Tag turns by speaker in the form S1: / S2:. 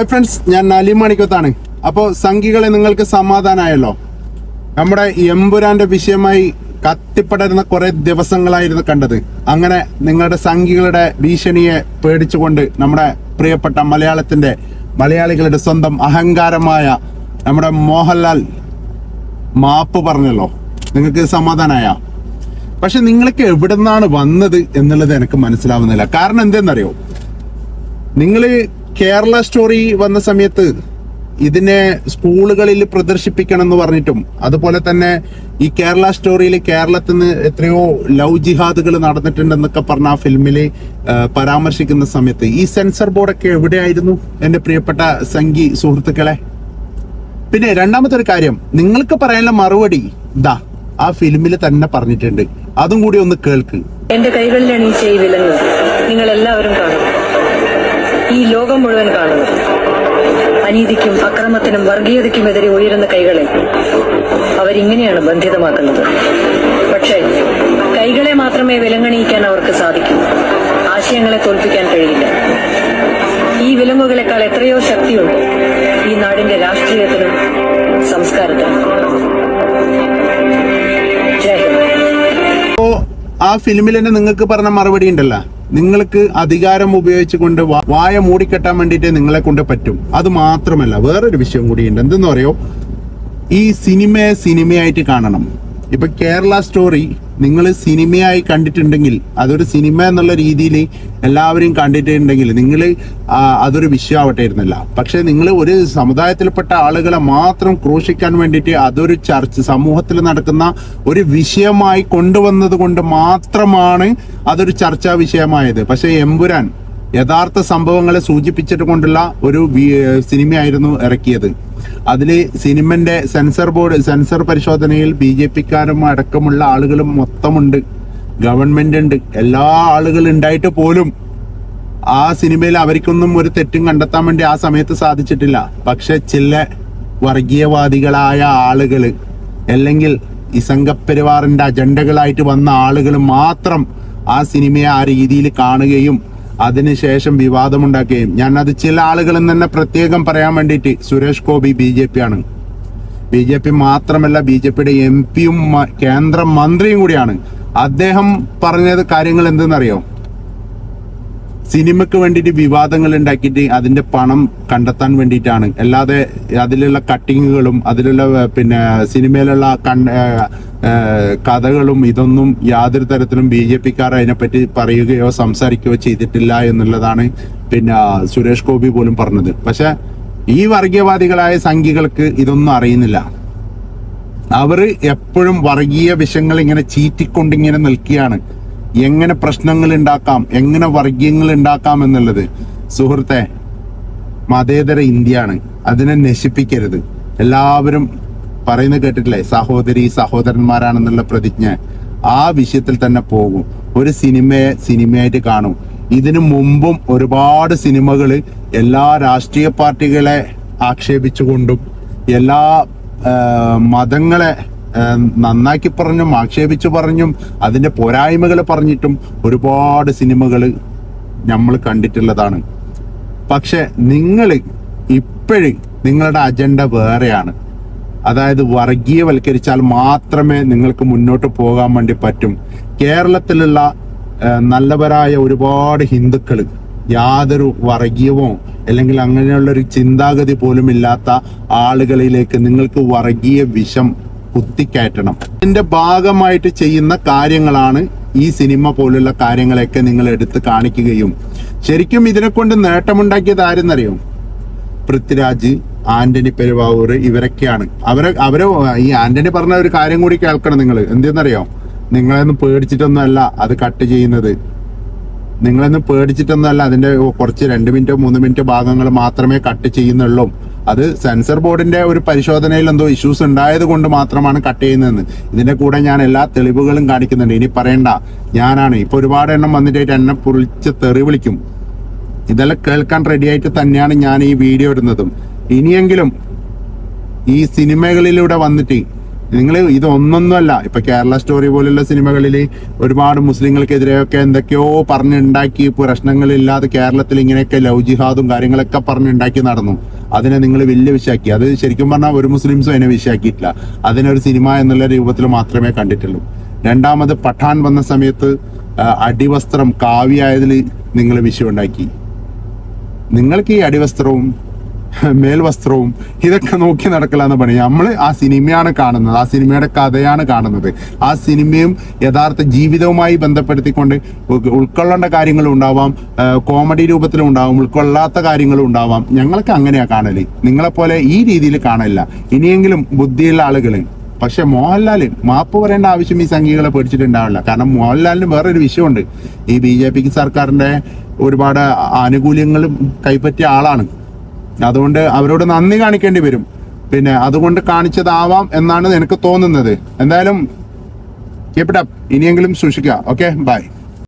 S1: Hi friends ഞാൻ നാലി മണിക്കത്താണ്. അപ്പോൾ സംഘികളെ നിങ്ങൾക്ക് സമാധാനമായല്ലോ നമ്മുടെ എമ്പുരാന്റെ വിഷയമായി കത്തിപ്പടരുന്ന കുറെ ദിവസങ്ങളായിരുന്നു കണ്ടത്. അങ്ങനെ നിങ്ങളുടെ സംഘികളുടെ ഭീഷണിയെ പേടിച്ചുകൊണ്ട് നമ്മുടെ പ്രിയപ്പെട്ട മലയാളത്തിന്റെ മലയാളികളുടെ സ്വന്തം അഹങ്കാരമായ നമ്മുടെ മോഹൻലാൽ മാപ്പ് പറഞ്ഞല്ലോ. നിങ്ങൾക്ക് സമാധാനായ? പക്ഷെ നിങ്ങൾക്ക് എവിടെ നിന്നാണ് വന്നത് എന്നുള്ളത് എനിക്ക് മനസ്സിലാവുന്നില്ല. കാരണം എന്തെന്നറിയോ? നിങ്ങൾ കേരള സ്റ്റോറി വന്ന സമയത്ത് ഇതിനെ സ്കൂളുകളിൽ പ്രദർശിപ്പിക്കണം എന്ന് പറഞ്ഞിട്ടും അതുപോലെ തന്നെ ഈ കേരള സ്റ്റോറിയിൽ കേരളത്തിൽ നിന്ന് എത്രയോ ലവ് ജിഹാദുകൾ നടന്നിട്ടുണ്ടെന്നൊക്കെ പറഞ്ഞ ആ ഫിലിമിൽ പരാമർശിക്കുന്ന സമയത്ത്. ഈ സെൻസർ ബോർഡൊക്കെ എവിടെയായിരുന്നു എന്റെ പ്രിയപ്പെട്ട സംഗീ സുഹൃത്തുക്കളെ? പിന്നെ രണ്ടാമത്തെ ഒരു കാര്യം നിങ്ങൾക്ക് പറയാനുള്ള മറുപടി ഇതാ ആ ഫിലിമിൽ തന്നെ പറഞ്ഞിട്ടുണ്ട്. അതും കൂടി ഒന്ന് കേൾക്ക്.
S2: എന്റെ കൈകളിലാണ് ഈ ചെയ്തില്ലെന്ന് നിങ്ങൾ എല്ലാവരും കാണും. ലോകം മുഴുവൻ കാണുന്നു. അനീതിക്കും അക്രമത്തിനും വർഗീയതയ്ക്കുമെതിരെ ഉയരുന്ന കൈകളെ അവരിങ്ങനെയാണ് ബന്ധിതമാക്കുന്നത്. പക്ഷേ കൈകളെ മാത്രമേ വിലങ്ങണിയിക്കാൻ അവർക്ക് സാധിക്കൂ. ആശയങ്ങളെ തോൽപ്പിക്കാൻ കഴിയില്ല. ഈ വിലങ്ങുകളെക്കാൾ എത്രയോ ശക്തിയുണ്ട് ഈ നാടിന്റെ രാഷ്ട്രീയത്തിനും സംസ്കാരത്തിനും.
S1: ആ ഫിലിമിൽ തന്നെ നിങ്ങൾക്ക് പറഞ്ഞ മറുപടി ഉണ്ടല്ലോ. നിങ്ങൾക്ക് അധികാരം ഉപയോഗിച്ചുകൊണ്ട് വായ മൂടിക്കെട്ടാൻ വേണ്ടിയിട്ട് നിങ്ങളെ കൊണ്ട് പറ്റും. അത് മാത്രമല്ല വേറൊരു വിഷയം കൂടിയുണ്ട്. എന്തെന്ന് പറയോ ഈ സിനിമയെ സിനിമയായിട്ട് കാണണം. ഇപ്പൊ കേരള സ്റ്റോറി നിങ്ങൾ സിനിമയായി കണ്ടിട്ടുണ്ടെങ്കിൽ അതൊരു സിനിമ എന്നുള്ള രീതിയിൽ എല്ലാവരും കണ്ടിട്ടുണ്ടെങ്കിൽ നിങ്ങൾ അതൊരു വിഷയമാവട്ടായിരുന്നില്ല. പക്ഷേ നിങ്ങൾ ഒരു സമുദായത്തിൽപ്പെട്ട ആളുകളെ മാത്രം ക്രൂശിക്കാൻ വേണ്ടിയിട്ട് അതൊരു ചർച്ച സമൂഹത്തിൽ നടക്കുന്ന ഒരു വിഷയമായി കൊണ്ടുവന്നത് കൊണ്ട് മാത്രമാണ് അതൊരു ചർച്ചാ വിഷയമായത്. പക്ഷേ എമ്പുരാൻ യഥാർത്ഥ സംഭവങ്ങളെ സൂചിപ്പിച്ചിട്ട് കൊണ്ടുള്ള ഒരു സിനിമയായിരുന്നു ഇറക്കിയത്. അതിൽ സിനിമന്റെ സെൻസർ ബോർഡ് സെൻസർ പരിശോധനയിൽ ബി ജെ പിക്കാരും അടക്കമുള്ള ആളുകളും മൊത്തമുണ്ട്. ഗവൺമെന്റ് ഉണ്ട്. എല്ലാ ആളുകളും ഉണ്ടായിട്ട് പോലും ആ സിനിമയിൽ അവർക്കൊന്നും ഒരു തെറ്റും കണ്ടെത്താൻ വേണ്ടി ആ സമയത്ത് സാധിച്ചിട്ടില്ല. പക്ഷെ ചില വർഗീയവാദികളായ ആളുകൾ അല്ലെങ്കിൽ ഈ സംഘപരിവാറിന്റെ അജണ്ടകളായിട്ട് വന്ന ആളുകൾ മാത്രം ആ സിനിമയെ ആ രീതിയിൽ കാണുകയും അതിനുശേഷം വിവാദമുണ്ടാക്കുകയും ഞാൻ അത് ചില ആളുകളിൽ തന്നെ പ്രത്യേകം പറയാൻ വേണ്ടിയിട്ട് Suresh Gopi B J P ആണ് ബി ജെ പി മാത്രമല്ല ബി ജെ പിയുടെ എം പിയും കേന്ദ്ര മന്ത്രിയും കൂടിയാണ്. അദ്ദേഹം പറഞ്ഞത് കാര്യങ്ങൾ എന്തെന്നറിയോ? സിനിമയ്ക്ക് വേണ്ടിയിട്ട് വിവാദങ്ങൾ ഉണ്ടാക്കിയിട്ട് അതിന്റെ പണം കണ്ടെത്താൻ വേണ്ടിയിട്ടാണ്. അല്ലാതെ അതിലുള്ള കട്ടിങ്ങുകളും അതിലുള്ള പിന്നെ സിനിമയിലുള്ള കഥകളും ഇതൊന്നും യാതൊരു തരത്തിലും ബി ജെ പിക്കാർ അതിനെപ്പറ്റി പറയുകയോ സംസാരിക്കുകയോ ചെയ്തിട്ടില്ല എന്നുള്ളതാണ് പിന്നെ സുരേഷ് ഗോപി പോലും പറഞ്ഞത്. പക്ഷെ ഈ വർഗീയവാദികളായ സംഘികൾക്ക് ഇതൊന്നും അറിയുന്നില്ല. അവർ എപ്പോഴും വർഗീയ വിഷയങ്ങൾ ഇങ്ങനെ ചീറ്റിക്കൊണ്ടിങ്ങനെ നിൽക്കുകയാണ്. എങ്ങനെ പ്രശ്നങ്ങൾ ഉണ്ടാക്കാം എങ്ങനെ വർഗീയങ്ങൾ ഉണ്ടാക്കാം എന്നുള്ളത്. സുഹൃത്തെ മതേതര ഇന്ത്യയാണ്. അതിനെ നശിപ്പിക്കരുത്. എല്ലാവരും പറയുന്നത് കേട്ടിട്ടില്ലേ? സഹോദരി സഹോദരന്മാരാണെന്നുള്ള പ്രതിജ്ഞ. ആ വിഷയത്തിൽ തന്നെ പോകും. ഒരു സിനിമയെ സിനിമയായിട്ട് കാണും. ഇതിനു മുമ്പും ഒരുപാട് സിനിമകൾ എല്ലാ രാഷ്ട്രീയ പാർട്ടികളെ ആക്ഷേപിച്ചുകൊണ്ടും എല്ലാ മതങ്ങളെ നന്നാക്കി പറഞ്ഞും ആക്ഷേപിച്ചു പറഞ്ഞും അതിന്റെ പോരായ്മകൾ പറഞ്ഞിട്ടും ഒരുപാട് സിനിമകൾ നമ്മൾ കണ്ടിട്ടുള്ളതാണ്. പക്ഷെ നിങ്ങൾ ഇപ്പോഴും നിങ്ങളുടെ അജണ്ട വേറെയാണ്. അതായത് വർഗീയവൽക്കരിച്ചാൽ മാത്രമേ നിങ്ങൾക്ക് മുന്നോട്ട് പോകാൻ വേണ്ടി പറ്റും. കേരളത്തിലുള്ള നല്ലവരായ ഒരുപാട് ഹിന്ദുക്കൾ യാതൊരു വർഗീയവും അല്ലെങ്കിൽ അങ്ങനെയുള്ള ഒരു ചിന്താഗതി പോലും ഇല്ലാത്ത ആളുകളിലേക്ക് നിങ്ങൾക്ക് വർഗീയ വിഷം കുത്തിക്കയറ്റണം. ഇതിന്റെ ഭാഗമായിട്ട് ചെയ്യുന്ന കാര്യങ്ങളാണ് ഈ സിനിമ പോലുള്ള കാര്യങ്ങളെയൊക്കെ നിങ്ങൾ എടുത്ത് കാണിക്കുകയും. ശരിക്കും ഇതിനെ കൊണ്ട് നേട്ടമുണ്ടാക്കിയത് ആരെന്നറിയോ? പൃഥ്വിരാജ്. ആന്റണി പെരുവാവൂർ ഇവരൊക്കെയാണ്. അവരെ അവരെ ഈ ആന്റണി പറഞ്ഞ ഒരു കാര്യം കൂടി കേൾക്കണം നിങ്ങൾ എന്തെന്നറിയോ? നിങ്ങളെയൊന്നും പേടിച്ചിട്ടൊന്നും അല്ല അത് കട്ട് ചെയ്യുന്നത്. നിങ്ങളൊന്നും പേടിച്ചിട്ടൊന്നുമല്ല അതിന്റെ കുറച്ച് രണ്ട് മിനിറ്റോ മൂന്ന് മിനിറ്റോ ഭാഗങ്ങൾ മാത്രമേ കട്ട് ചെയ്യുന്നുള്ളൂ. അത് സെൻസർ ബോർഡിന്റെ ഒരു പരിശോധനയിൽ എന്തോ ഇഷ്യൂസ് ഉണ്ടായത് കൊണ്ട് മാത്രമാണ് കട്ട് ചെയ്യുന്നതെന്ന്. ഇതിന്റെ കൂടെ ഞാൻ എല്ലാ തെളിവുകളും കാണിക്കുന്നുണ്ട്. ഇനി പറയണ്ട. ഞാനാണ്. ഇപ്പൊ ഒരുപാട് എണ്ണം വന്നിട്ട് എന്നെ പൊളിച്ച് തെറി വിളിക്കും. ഇതെല്ലാം കേൾക്കാൻ റെഡിയായിട്ട് തന്നെയാണ് ഞാൻ ഈ വീഡിയോ ഇടുന്നതും. ഇനിയെങ്കിലും ഈ സിനിമകളിലൂടെ വന്നിട്ട് നിങ്ങൾ ഇത് ഒന്നൊന്നുമല്ല ഇപ്പൊ കേരള സ്റ്റോറി പോലുള്ള സിനിമകളിൽ ഒരുപാട് മുസ്ലിങ്ങൾക്കെതിരെയൊക്കെ എന്തൊക്കെയോ പറഞ്ഞുണ്ടാക്കി പ്രശ്നങ്ങളില്ലാതെ കേരളത്തിൽ ഇങ്ങനെയൊക്കെ ലവ് ജിഹാദും കാര്യങ്ങളൊക്കെ പറഞ്ഞുണ്ടാക്കി നടന്നു. അതിനെ നിങ്ങൾ വലിയ വിഷയാക്കി. അത് ശരിക്കും പറഞ്ഞാൽ ഒരു മുസ്ലിംസും അതിനെ വിഷയാക്കിയിട്ടില്ല. അതിനൊരു സിനിമ എന്നുള്ള രൂപത്തിൽ മാത്രമേ കണ്ടിട്ടുള്ളൂ. രണ്ടാമത് പഠാൻ വന്ന സമയത്ത് അടിവസ്ത്രം കാവ്യായതിൽ നിങ്ങൾ വിഷയമുണ്ടാക്കി നിങ്ങൾക്ക് ഈ അടിവസ്ത്രവും മേൽവസ്ത്രവും ഇതൊക്കെ നോക്കി നടക്കലാന്ന് പണി നമ്മൾ ആ സിനിമയാണ് കാണുന്നത്. ആ സിനിമയുടെ കഥയാണ് കാണുന്നത്. ആ സിനിമയും യഥാർത്ഥ ജീവിതവുമായി ബന്ധപ്പെടുത്തിക്കൊണ്ട് ഉൾക്കൊള്ളേണ്ട കാര്യങ്ങളും ഉണ്ടാവാം കോമഡി രൂപത്തിലും ഉണ്ടാവാം ഉൾക്കൊള്ളാത്ത കാര്യങ്ങളും ഉണ്ടാവാം ഞങ്ങൾക്ക് അങ്ങനെയാണ് കാണൽ. നിങ്ങളെപ്പോലെ ഈ രീതിയിൽ കാണില്ല ഇനിയെങ്കിലും ബുദ്ധിയുള്ള ആളുകൾ പക്ഷെ മോഹൻലാൽ മാപ്പ് പറയേണ്ട ആവശ്യം ഈ സംഘികളെ പേടിച്ചിട്ടുണ്ടാവില്ല. കാരണം മോഹൻലാലിന് വേറൊരു വിഷയമുണ്ട്. ഈ ബി ജെ പിക്ക് സർക്കാരിന്റെ ഒരുപാട് ആനുകൂല്യങ്ങളും കൈപ്പറ്റിയ ആളാണ്. അതുകൊണ്ട് അവരോട് നന്ദി കാണിക്കേണ്ടി വരും. പിന്നെ അതുകൊണ്ട് കാണിച്ചതാവാം എന്നാണ് എനിക്ക് തോന്നുന്നത്. എന്തായാലും കീപ് അപ്പ് ഇനിയെങ്കിലും സൂക്ഷിക്കുക. Okay bye